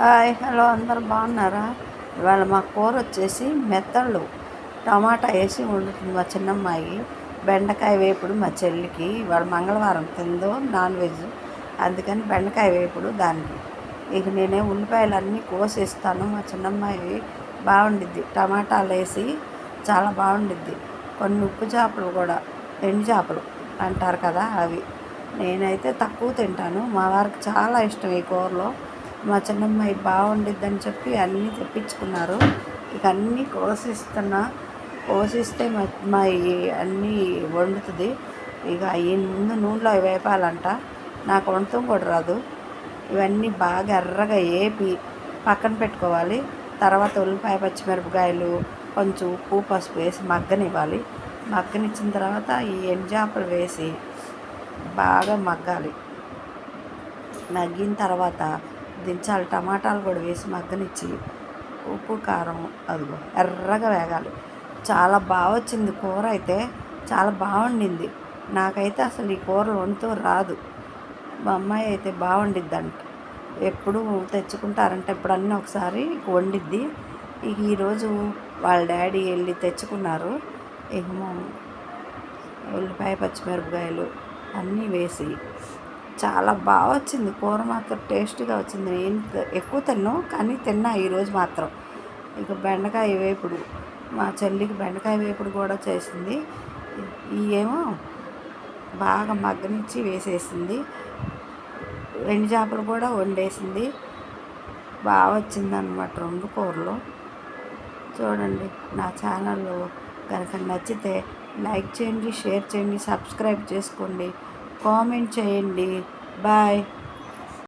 Hi hello అందరు బాగున్నారా? ఇవాళ మా కూర వచ్చేసి మెత్తళ్ళు. టమాటా వేసి వండుతుంది మా చిన్నమ్మాయి. బెండకాయ వేపుడు మా చెల్లికి. ఇవాళ మంగళవారం తిందో నాన్ వెజ్? అందుకని బెండకాయ వేపుడు దానికి. ఇక నేనే ఉల్లిపాయలు అన్నీ కోసేస్తాను. మా చిన్నమ్మాయి బాగుండిద్ది. టమాటాలు వేసి చాలా బాగుండిద్ది. కొన్ని ఉప్పు చేపలు కూడా ఎండు చేపలు అంటారు కదా అవి. నేనైతే తక్కువ తింటాను. మా వారికి చాలా ఇష్టం ఈ కూరలో. మా చిన్నమ్మాయి బాగుండిద్దని చెప్పి అన్నీ తెప్పించుకున్నారు. ఇక అన్నీ కోసిస్తున్నా కోసిస్తే మా అమ్మాయి అన్నీ వండుతుంది. ఇక అవి ముందు నూనెలో వేపాలంట. నాకు వండటం కూడా రాదు. ఇవన్నీ బాగా ఎర్రగా ఏపి పక్కన పెట్టుకోవాలి. తర్వాత ఉల్లిపాయ పచ్చిమిరపకాయలు కొంచెం ఉప్పు పసుపు వేసి మగ్గనివ్వాలి. మగ్గనిచ్చిన తర్వాత ఈ ఎంజాపలు వేసి బాగా మగ్గాలి. మగ్గిన తర్వాత దించాలి టమాటాలు కూడా వేసి మగ్గనిచ్చి ఉప్పు కారం అదిగో ఎర్రగా వేగాలి. చాలా బాగా వచ్చింది కూర అయితే చాలా బాగుండింది నాకైతే అసలు ఈ కూర వండుతూ రాదు. మా అమ్మాయి అయితే బాగుండిద్దంట ఎప్పుడు తెచ్చుకుంటారంటే ఎప్పుడన్నా ఒకసారి వండిద్ది. ఇక ఈరోజు వాళ్ళ డాడీ వెళ్ళి తెచ్చుకున్నారు. ఇక ఉల్లిపాయ పచ్చిమిరపకాయలు అన్నీ వేసి చాలా బాగా వచ్చింది. కూర మాత్రం టేస్ట్గా వచ్చింది. నేను ఎక్కువ తిన్నాను కానీ తిన్నా ఈరోజు మాత్రం. ఇక బెండకాయ వేపుడు మా చెల్లికి బెండకాయ వేపుడు కూడా చేసింది. ఈ ఏమో బాగా మగ్గనిచ్చి వేసేసింది. రెండు చేపలు కూడా వండేసింది. బాగా వచ్చిందనమాట రెండు కూరలు. చూడండి నా ఛానల్లో కనుక నచ్చితే లైక్ చేయండి షేర్ చేయండి సబ్స్క్రైబ్ చేసుకోండి. కామెంట్ చేయండి. బాయ్.